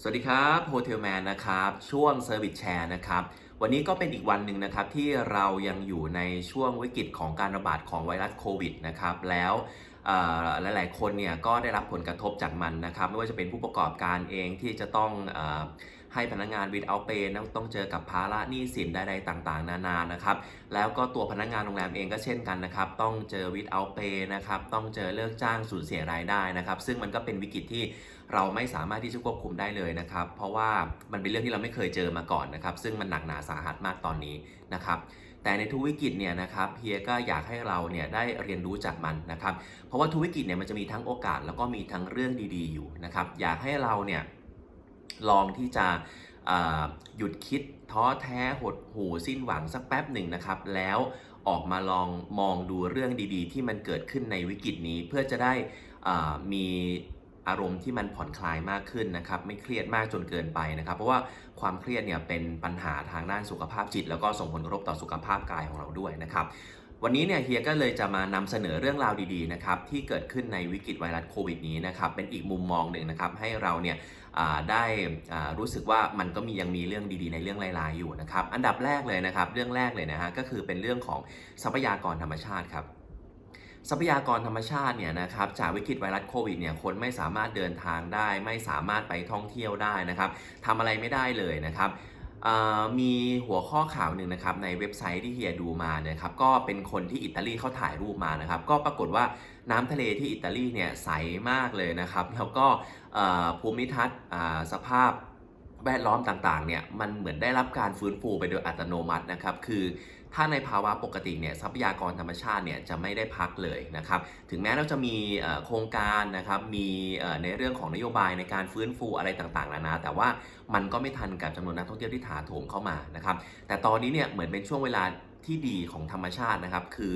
สวัสดีครับโฮเทลแมนนะครับ ช่วงเซอร์วิสแชร์นะครับ วันนี้ก็เป็นอีกวันหนึ่งนะครับที่เรายังอยู่ในช่วงวิกฤตของการระบาดของไวรัสโควิดนะครับ แล้ว หลาย ๆ คนเนี่ยก็ได้รับผลกระทบจากมันนะครับไม่ว่าจะเป็นผู้ประกอบการเองที่จะต้องออให้พนักงานวิดเอาเปย์ต้องเจอกับภาระหนี้สินใดๆต่างๆ นานานะครับ แล้วก็ตัวพนักงานโรงแรมเองก็เช่นกันนะครับ ต้องเจอวิดเอาเปย์นะครับ ต้องเจอเลิกจ้างสูญเสียรายได้นะครับ ซึ่งมันก็เป็นวิกฤตที่เราไม่สามารถที่จะควบคุมได้เลยนะครับ เพราะว่ามันเป็นเรื่องที่เราไม่เคยเจอมาก่อนนะครับ ซึ่งมันหนักหนาสาหัสมากตอนนี้นะครับ แต่ในทุกวิกฤตเนี่ยนะครับเฮียก็อยากให้เราเนี่ยได้เรียนรู้จากมันนะครับ เพราะว่าทุกวิกฤตเนี่ยมันจะมีทั้งโอกาสแล้วก็มีทั้งเรื่องดีๆอยู่นะครับ อยากให้เราเนี่ยลองที่จะหยุดคิดท้อแท้หดหู่สิ้นหวังสักแป๊บหนึ่งนะครับ แล้วออกมาลองมองดูเรื่องดีๆ ที่มันเกิดขึ้นในวิกฤตนี้เพื่อจะได้มี อารมณ์ที่มันผ่อนคลายมากขึ้นนะครับ ไม่เครียดมากจนเกินไปนะครับ เพราะว่าความเครียดเนี่ยเป็นปัญหาทางด้านสุขภาพจิต แล้วก็ส่งผลกระทบต่อสุขภาพกายของเราด้วยนะครับวันนี้เนี่ยเฮียก็เลยจะมานำเสนอเรื่องราวดีๆนะครับที่เกิดขึ้นในวิกฤตไวรัสโควิดนี้นะครับเป็นอีกมุมมองหนึ่งนะครับให้เราเนี่ยได้รู้สึกว่ามันก็มียังมีเรื่องดีๆ ในเรื่องลายๆอยู่นะครับอันดับแรกเลยนะครับเรื่องแรกเลยนะฮะก็คือเป็นเรื่องของทรัพยากรธรรมชาติครับ ทรัพยากรธรรมชาติเนี่ยนะครับจากวิกฤตไวรัสโควิดเนี่ยคนไม่สามารถเดินทางได้ ไม่สามารถไปท่องเที่ยวได้นะครับทำอะไรไม่ได้เลยนะครับมีหัวข้อข่าวหนึ่งนะครับในเว็บไซต์ที่เฮียดูมาเนี่ยครับก็เป็นคนที่อิตาลีเขาถ่ายรูปมานะครับ ก็ปรากฏว่าน้ำทะเลที่อิตาลีเนี่ยใสมากเลยนะครับ แล้วก็ภูมิทัศน์สภาพแวดล้อมต่างๆเนี่ยมันเหมือนได้รับการฟื้นฟูไปโดยอัตโนมัตินะครับ คือ ถ้าในภาวะปกติเนี่ยทรัพยากรธรรมชาติเนี่ยจะไม่ได้พักเลยนะครับ ถึงแม้เราจะมีโครงการนะครับ มีในเรื่องของนโยบายในการฟื้นฟูอะไรต่างๆนานา แต่ว่ามันก็ไม่ทันกับจำนวนนักท่องเที่ยวที่ถาโถมเข้ามานะครับ แต่ตอนนี้เนี่ยเหมือนเป็นช่วงเวลาที่ดีของธรรมชาตินะครับ คือ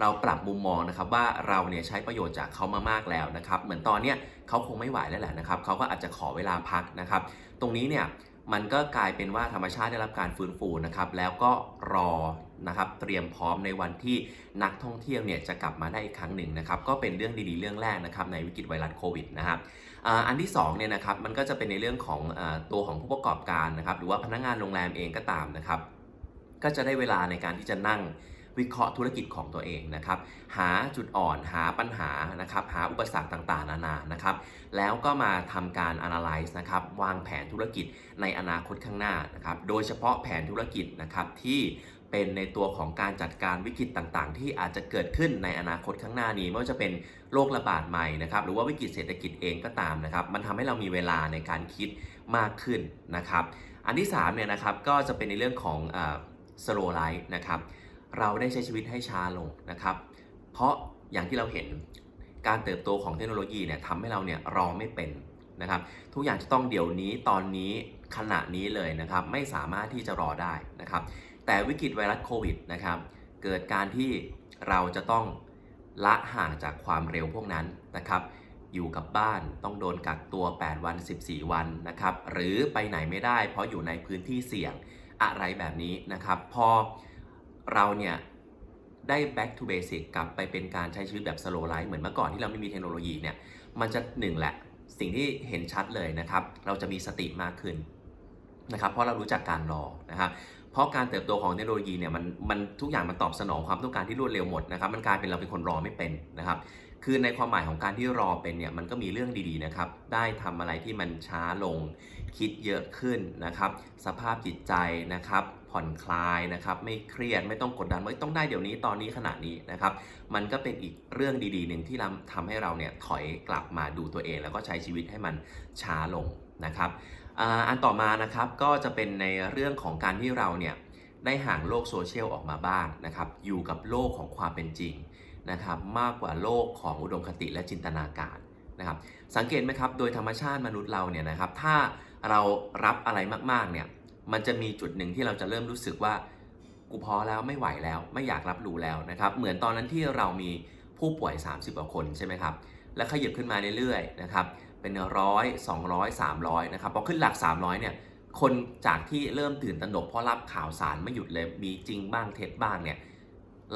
เราปรับมุมมองนะครับว่าเราเนี่ยใช้ประโยชน์จากเขามามากแล้วนะครับ เหมือนตอนเนี้ยเขาคงไม่ไหวแล้วแหละนะครับเขาก็อาจจะขอเวลาพักนะครับ ตรงนี้เนี่ย มันก็กลายเป็นว่าธรรมชาติได้รับการฟื้นฟูนะครับ แล้วก็รอนะครับเตรียมพร้อมในวันที่นักท่องเที่ยวเนี่ยจะกลับมาได้อีกครั้งหนึ่งนะครับก็เป็นเรื่องดีๆเรื่องแรกนะครับในวิกฤตไวรัสโควิดนะครับอันที่สองเนี่ยนะครับมันก็จะเป็นในเรื่องของอตัวของผู้ประกอบการนะครับหรือว่าพนักงานโรงแรมเองก็ตามนะครับก็จะได้เวลาในการที่จะนั่ง วิเคราะห์ธุรกิจของตัวเองนะครับ หาจุดอ่อนหาปัญหานะครับ หาอุปสรรคต่างๆ นานานะครับ แล้วก็มาทำการ analyze นะครับ วางแผนธุรกิจในอนาคตข้างหน้านะครับ โดยเฉพาะแผนธุรกิจนะครับที่เป็นในตัวของการจัดการวิกฤตต่างๆ ที่อาจจะเกิดขึ้นในอนาคตข้างหน้านี้ไม่ว่าจะเป็นโรคระบาดใหม่นะครับหรือว่าวิกฤตเศรษฐกิจเองก็ตามนะครับ มันทำให้เรามีเวลาในการคิดมากขึ้นนะครับ อันที่3เนี่ยนะครับก็จะเป็นในเรื่องของ slow life นะครับ เราได้ใช้ชีวิตให้ช้าลงนะครับ เพราะอย่างที่เราเห็นการเติบโตของเทคโนโลยีเนี่ยทำให้เราเนี่ยรอไม่เป็นนะครับ ทุกอย่างจะต้องเดี๋ยวนี้ตอนนี้ขณะนี้เลยนะครับ ไม่สามารถที่จะรอได้นะครับ แต่วิกฤตไวรัสโควิดนะครับ เกิดการที่เราจะต้องละห่างจากความเร็วพวกนั้นนะครับอยู่กับบ้านต้องโดนกักตัว 8 วัน 14 วันนะครับ หรือไปไหนไม่ได้เพราะอยู่ในพื้นที่เสี่ยงอะไรแบบนี้นะครับ พอ เราเนี่ยได้ back to basic กลับไปเป็นการใช้ชีวิตแบบ slow life เหมือนเมื่อก่อนที่เราไม่มีเทคโนโลยีเนี่ย มันจะหนึ่งแหละ สิ่งที่เห็นชัดเลยนะครับ เราจะมีสติมากขึ้นนะครับ เพราะเรารู้จักการรอนะครับ เพราะการเติบโตของเทคโนโลยีเนี่ยมันมันทุกอย่างมันตอบสนองความต้องการที่รวดเร็วหมดนะครับ มันกลายเป็นเราเป็นคนรอไม่เป็นนะครับ คือในความหมายของการที่รอเป็นเนี่ยมันก็มีเรื่องดีๆนะครับ ได้ทำอะไรที่มันช้าลง คิดเยอะขึ้นนะครับ สภาพจิตใจนะครับ ผ่อนคลายนะครับ ไม่เครียดไม่ต้องกดดันว่าต้องได้เดี๋ยวนี้ตอนนี้ขณะนี้นะครับ มันก็เป็นอีกเรื่องดีๆหนึ่งที่ทำให้เราเนี่ยถอยกลับมาดูตัวเอง แล้วก็ใช้ชีวิตให้มันช้าลงนะครับอันต่อมานะครับก็จะเป็นในเรื่องของการที่เราเนี่ยได้ห่างโลกโซเชียลออกมาบ้างนะครับ อยู่กับโลกของความเป็นจริง นะครับมากกว่าโลกของอุดมคติและจินตนาการนะครับสังเกตไหมครับโดยธรรมชาติมนุษย์เราเนี่ยนะครับถ้าเรารับอะไรมากๆเนี่ยมันจะมีจุดหนึ่งที่เราจะเริ่มรู้สึกว่ากูพอแล้วไม่ไหวแล้วไม่อยากรับรู้แล้วนะครับเหมือนตอนนั้นที่เรามีผู้ป่วย 30กว่าคนใช่ไหมครับแล้วขยับขึ้นมาเรื่อยๆนะครับเป็นร้อยสองร้อยสามร้อยนะครับพอขึ้นหลัก 300เนี่ยคนจากที่เริ่มตื่นตระหนกเพราะรับข่าวสารไม่หยุดเลยมีจริงบ้างเท็จบ้างเนี่ย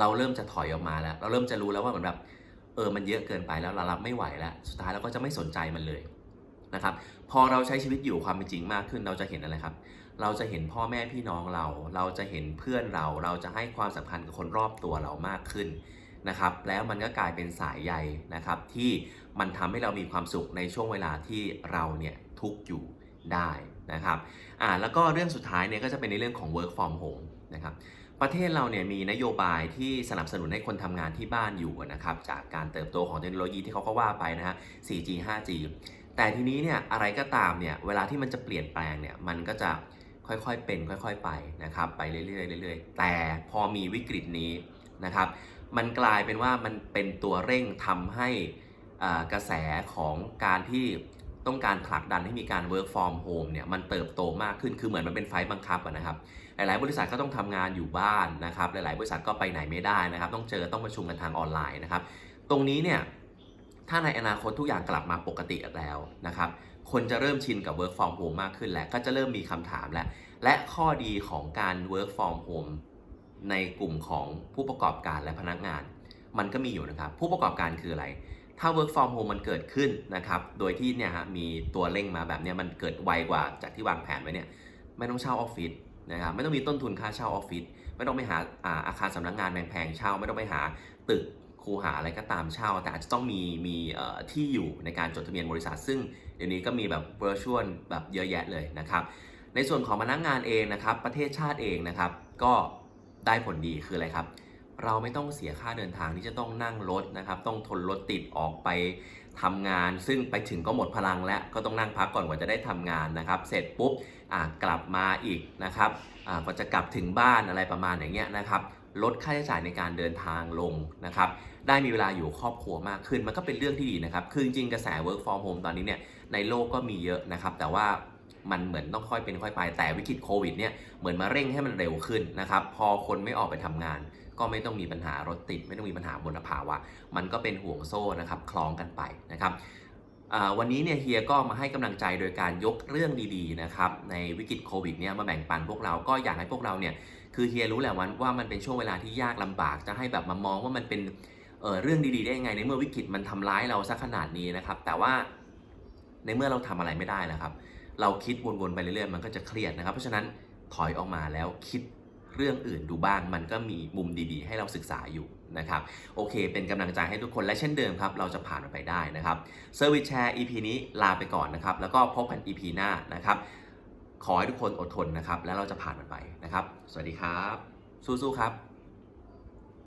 เราเริ่มจะถอยออกมาแล้ว เราเริ่มจะรู้แล้วว่าเหมือนแบบเออมันเยอะเกินไปแล้วเรารับไม่ไหวแล้ว สุดท้ายเราก็จะไม่สนใจมันเลยนะครับ พอเราใช้ชีวิตอยู่ความเป็นจริงมากขึ้นเราจะเห็นอะไรครับ เราจะเห็นพ่อแม่พี่น้องเรา เราจะเห็นเพื่อนเรา เราจะให้ความสำคัญกับคนรอบตัวเรามากขึ้นนะครับ แล้วมันก็กลายเป็นสายใยนะครับ ที่มันทำให้เรามีความสุขในช่วงเวลาที่เราเนี่ยทุกอยู่ได้นะครับ อ่าแล้วก็เรื่องสุดท้ายเนี่ยก็จะเป็นในเรื่องของ work from home นะครับ ประเทศเราเนี่ยมีนโยบายที่สนับสนุนให้คนทำงานที่บ้านอยู่นะครับจากการเติบโตของเทคโนโลยีที่เขาก็ว่าไปนะฮะ 4G 5G แต่ทีนี้เนี่ยอะไรก็ตามเนี่ยเวลาที่มันจะเปลี่ยนแปลงเนี่ยมันก็จะค่อยๆเป็น ค่อยๆไปนะครับไปเรื่อยๆเรื่อยๆแต่พอมีวิกฤตนี้นะครับมันกลายเป็นว่ามันเป็นตัวเร่งทำให้อ่ากระแสของการที่ ต้องการผลักดันให้มีการ work from home เนี่ยมันเติบโตมากขึ้นคือเหมือนมันเป็นไฟล์บังคับนะครับหลาย ๆ บริษัทก็ต้องทำงานอยู่บ้านนะครับหลาย ๆ บริษัทก็ไปไหนไม่ได้นะครับ ต้องเจอต้องประชุมกันทางออนไลน์นะครับ ตรงนี้เนี่ยถ้าในอนาคตทุกอย่างกลับมาปกติแล้วนะครับ คนจะเริ่มชินกับ work from home มากขึ้นแล้วก็จะเริ่มมีคำถามแล้วและข้อดีของการ work from home ในกลุ่มของผู้ประกอบการและพนักงาน มันก็มีอยู่นะครับ ผู้ประกอบการคืออะไร ถ้า work from home มันเกิดขึ้นนะครับ โดยที่เนี่ยฮะมีตัวเร่งมาแบบเนี้ยมันเกิดไวกว่าจากที่วางแผนไว้เนี่ยไม่ต้องเช่าออฟฟิศนะครับไม่ต้องมีต้นทุนค่าเช่าออฟฟิศไม่ต้องไปหาอาอาคารสำนักงานแพงๆเช่า ไม่ต้องไปหาตึกคูหาอะไรก็ตามเช่า แต่อาจจะต้องมีมีที่อยู่ในการจดทะเบียนบริษัท ซึ่งเดี๋ยวนี้ก็มีแบบ virtual แบบเยอะแยะเลยนะครับ ในส่วนของพนักงานเองนะครับ ประเทศชาติเองนะครับ ก็ได้ผลดีคืออะไรครับ เราไม่ต้องเสียค่าเดินทางที่จะต้องนั่งรถนะครับ ต้องทนรถติดออกไปทำงาน ซึ่งไปถึงก็หมดพลังแล้วก็ต้องนั่งพักก่อนกว่าจะได้ทำงานนะครับ เสร็จปุ๊บกลับมาอีกนะครับกว่าจะกลับถึงบ้านอะไรประมาณอย่างเงี้ยนะครับลดค่าใช้จ่ายในการเดินทางลงนะครับ ได้มีเวลาอยู่ครอบครัวมากขึ้น มันก็เป็นเรื่องที่ดีนะครับ คือจริงกระแส work from home ตอนนี้เนี่ยในโลกก็มีเยอะนะครับ แต่ว่ามันเหมือนต้องค่อยเป็นค่อยไป แต่วิกฤตโควิดเนี่ยเหมือนมาเร่งให้มันเร็วขึ้นนะครับ พอคนไม่ออกไปทำงาน ก็ไม่ต้องมีปัญหารถติด ไม่ต้องมีปัญหามลภาวะ มันก็เป็นห่วงโซ่นะครับคล้องกันไปนะครับวันนี้เนี่ยเฮียก็มาให้กำลังใจโดยการยกเรื่องดีๆนะครับในวิกฤตโควิดเนี่ยมาแบ่งปันพวกเราก็อยากให้พวกเราเนี่ยคือเฮียรู้แหละวันว่ามันเป็นช่วงเวลาที่ยากลำบากจะให้แบบมามองว่ามันเป็นเเรื่องดีๆได้ยังไง ในเมื่อวิกฤตมันทำร้ายเราซะขนาดนี้นะครับแต่ว่าในเมื่อเราทำอะไรไม่ได้แล้วครับ เราคิดวนๆไปเรื่อยๆมันก็จะเครียดนะครับ เพราะฉะนั้นถอยออกมาแล้วคิด เรื่องอื่นดูบ้าง มันก็มีมุมดีๆ ให้เราศึกษาอยู่นะครับโอเค เป็นกำลังใจให้ทุกคนและเช่นเดิมครับ เราจะผ่านมันไปได้นะครับเซอร์วิสแชร์ EP นี้ลาไปก่อนนะครับ แล้วก็พบกัน EP หน้านะครับ ขอให้ทุกคนอดทนนะครับ แล้วเราจะผ่านมันไปนะครับ สวัสดีครับ สู้ๆครับ